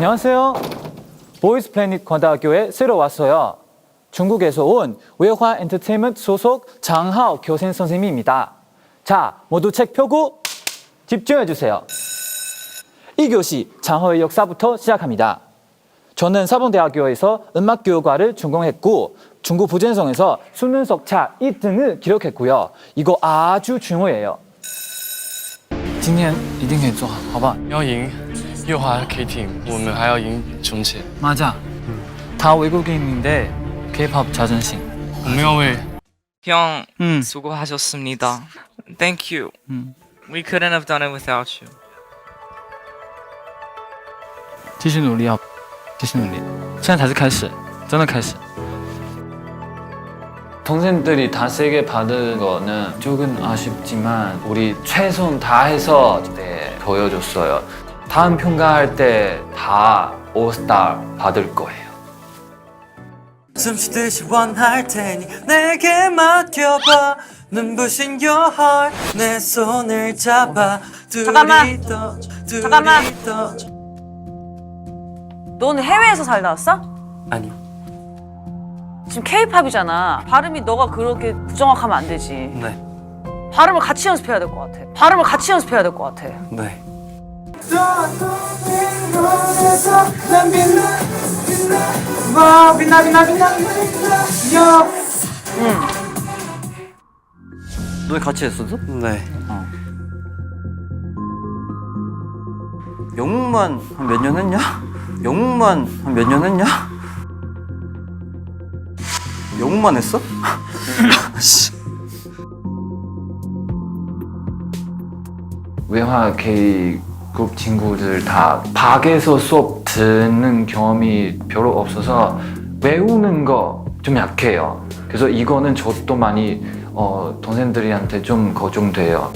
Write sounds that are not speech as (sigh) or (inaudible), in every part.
안녕하세요. 보이스 플래닛 관다학교에 새로 왔어요. 중국에서 온 외화 엔터테인먼트 소속 장하오 교생 선생님입니다. 자, 모두 책 펴고 집중해 주세요. 이 교시 장하오의 역사부터 시작합니다. 저는 사범대학교에서 음악교육과를 전공했고 중국 부전성에서 수능석차 1등을 기록했고요. 이거 아주 중요해요. 今天一定可以做好，好不好？要赢 乐华 K team，我们还要赢重庆。 맞아. 다 외국인인데 K-pop 자존심. 我们要为 형 음. 수고하셨습니다. Thank you. 음. We couldn't have done it without you. 继续努力啊，继续努力。现在才是开始，真的开始。 동생들이 다 세게 받은 거는 조금 아쉽지만 우리 최선 다해서 네, 보여줬어요. 다음 평가할 때 다 오스타 받을 거예요. 숨 쉬듯이 원할 테니 내게 맡겨봐 눈부신 your heart 내 손을 잡아 둘이 잠깐만. 더 둘이 잠깐만. 더 너는 해외에서 살다 왔어? 아니 지금 K-팝이잖아. 발음이 너가 그렇게 부정확하면 안 되지. 네 발음을 같이 연습해야 될 것 같아. 발음을 같이 연습해야 될 것 같아. 네. 너희 같이 했었어? 네. 영웅만 한 몇 년 했냐? 영웅만 한 몇 년 했냐? 영웅만 했어? (laughs) 씨. 외화 K국 친구들 다 밖에서 수업 듣는 경험이 별로 없어서 외우는 거 좀 약해요. 그래서 이거는 저도 많이 어, 동생들한테 좀 걱정돼요.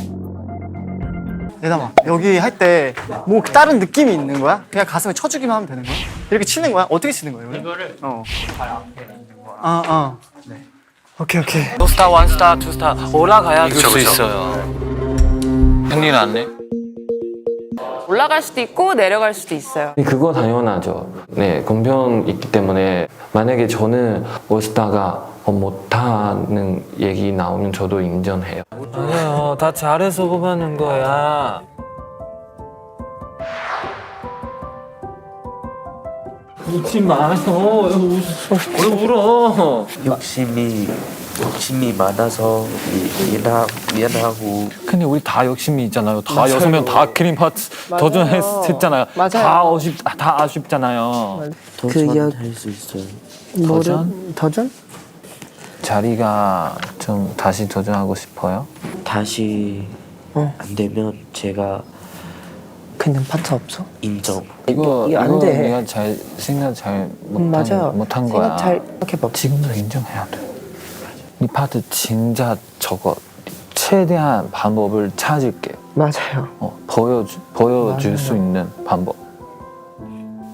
예담아 여기 할 때 뭐 다른 느낌이 있는 거야? 그냥 가슴에 쳐주기만 하면 되는 거야? 이렇게 치는 거야? 어떻게 치는 거야 이거를? 이거를 어. 아 어. 네. 오케이 오케이 스타, 원 스타, 투 스타 올라가야 될수 있어요. 형님 안 내? 올라갈 수도 있고 내려갈 수도 있어요. 그거 당연하죠. 네, 공평 있기 때문에 만약에 저는 어, 못하는 얘기 나오면 저도 인정해요. 아니요, 다 잘해서 뽑아낸 거야. 웃지 마요. 왜 울어? 욕심이 욕심이 많아서 미- 미안 미안하고 근데 우리 다 욕심이 있잖아요. 다 맞아요. 여섯 명 다 크림 파트 도전했잖아요. 맞아요. 다 아쉽 다 아쉽잖아요. 도전할 수 있어요. 도전? 도전? 자리가 좀 다시 도전하고 싶어요. 다시 어. 안 되면 제가 그냥 파트 없어? 인정. 이거 이거 안 이거 돼. 내가 잘 생각 잘 못한 음, 맞아 못한 거야. 생각 잘 지금도 인정해야 돼. 이 파트 진짜 저거 최대한 방법을 찾을게. 맞아요 어, 보여주, 보여줄 맞아요. 수 있는 방법.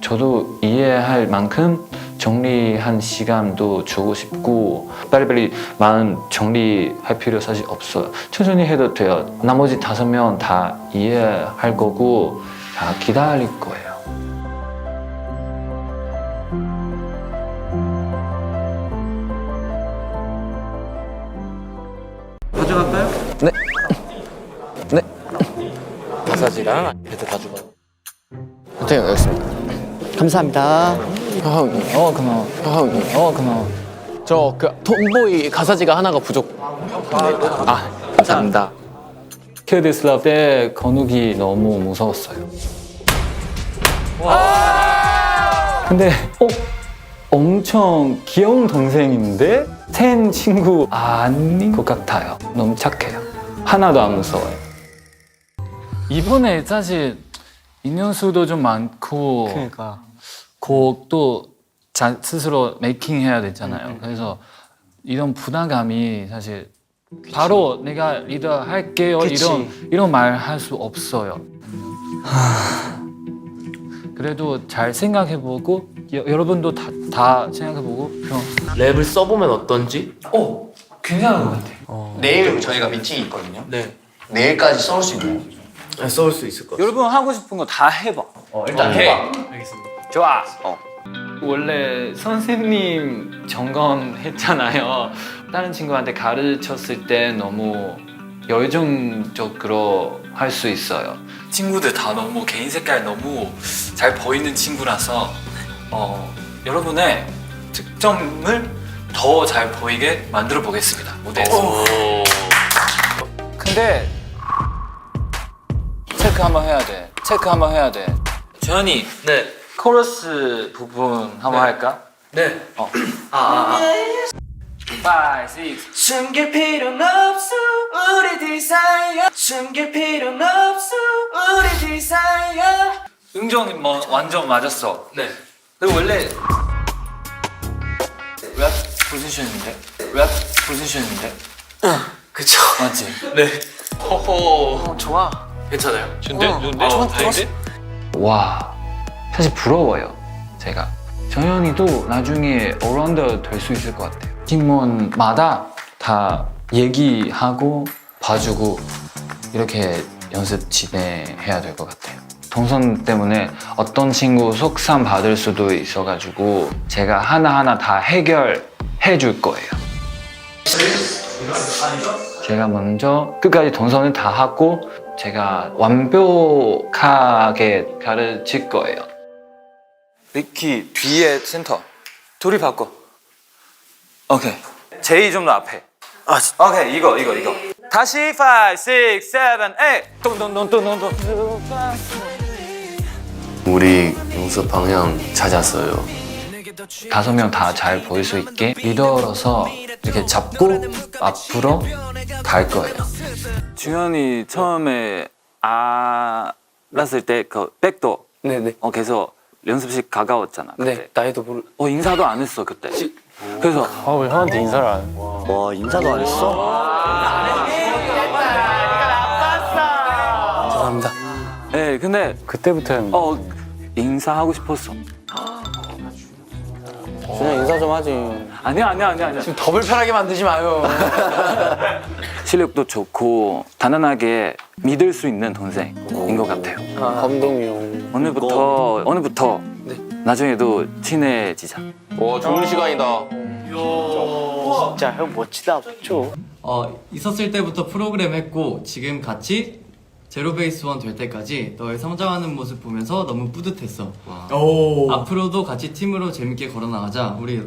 저도 이해할 만큼 정리한 시간도 주고 싶고 빨리빨리 마음 정리할 필요 사실 없어요. 천천히 해도 돼요. 나머지 다섯 명 다 이해할 거고 다 기다릴 거 예요. 마사지랑 배드 다 주고. 어떻게 알겠습니다. 감사합니다 하하기, 어 고마워. 하하기. 어 고마워. 저그 톰보이 가사지가 하나가 부족. 아, 감사합니다. 러브 때 건욱이 너무 무서웠어요. 근데 어 엄청 귀여운 동생인데 텐 친구 아닌 것 같아요. 너무 착해요. 하나도 안 무서워요. 이번에 사실 인연 수도 좀 많고 그러니까 곡도 자, 스스로 메이킹 해야 되잖아요. 그래서 이런 부담감이 사실 바로 내가 리더 할게요 그치. 이런 이런 말 할 수 없어요. 그래도 잘 생각해보고 여, 여러분도 다, 다 생각해보고 그럼 랩을 써보면 어떤지? 어 괜찮은 것 같아 요. 내일 저희가 미팅이 있거든요. 네. 내일까지 써올 수 있나요? 써올 수 있을 것 같아요. 여러분 하고 싶은 거 다 해봐. 어, 일단 해봐. 알겠습니다. 좋아. 어. 원래 선생님 점검했잖아요. 다른 친구한테 가르쳤을 때 너무 열정적으로 할 수 있어요. 친구들 다 너무 개인 색깔 너무 잘 보이는 친구라서 어, 여러분의 특점을 더 잘 보이게 만들어 보겠습니다 무대에서. 근데 체크 한번 해야 돼. 체크 한번 해야 돼. 재현이, 네. 코러스 부분 한번 할까? 네. 어. 아, 아, 아. 5, 6. 숨길 필요는 없어 우리 디사이어 숨길 필요는 없어 우리 디사이어 응정이 뭐 완전 맞았어. 네. 그리고 원래 랩 포지션인데? 랩 포지션인데? 그쵸 맞지? 네 호호. 좋아 괜찮아요. 좋은데? 어, 좋은데? 어, 좋아, 다행인데? 와, 사실 부러워요. 제가. 정현이도 나중에 어라운더 될 수 있을 것 같아요. 팀원마다 다 얘기하고 봐주고 이렇게 연습 진행해야 될 것 같아요. 동선 때문에 어떤 친구 속상 받을 수도 있어가지고 제가 하나하나 다 해결 해줄 거예요. 제가 먼저 끝까지 동선을 다 하고 제가 완벽하게 가르칠 거예요. 리키 뒤에 센터. 둘이 바꿔. 오케이. 제이 좀 더 앞에. 아, 오케이 이거 이거 이거. 다시 5, 6, 7, 8. 똥똥똥똥똥똥. 우리 연습 방향 찾았어요. 다섯 명 다 잘 보일 수 있게 리더로서 이렇게 잡고 앞으로 갈 거예요. 주현이 처음에 알았을 때 그 백도 네네. 어 계속 연습실 가까웠잖아. 그때. 네. 나이도 모르. 어 인사도 안 했어 그때. 그래서 아 왜 형한테 인사를 안 해? 와 인사도 안 했어? 죄송합니다. 예 근데 그때부터는 어 인사하고 싶었어. 그냥 인사 좀 하지. 아니야 아니야 아니야 아니야. 더 불편하게 만들지 마요. (laughs) 실력도 좋고 단단하게 믿을 수 있는 동생인 것 같아요. 감동이 형. 오늘부터 오늘부터 나중에도 친해지자. 와 좋은 시간이다. 진짜 형 멋지다, 그쵸? 어, 있었을 때부터 프로그램 했고 지금 같이 제로 베이스 원 될 때까지 너의 성장하는 모습 보면서 너무 뿌듯했어. 앞으로도 같이 팀으로 재밌게 걸어나가자. 우리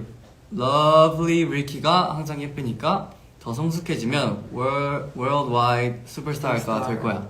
러블리 리키가 항상 예쁘니까 더 성숙해지면 월, 월드와이드 슈퍼스타가 될 거야.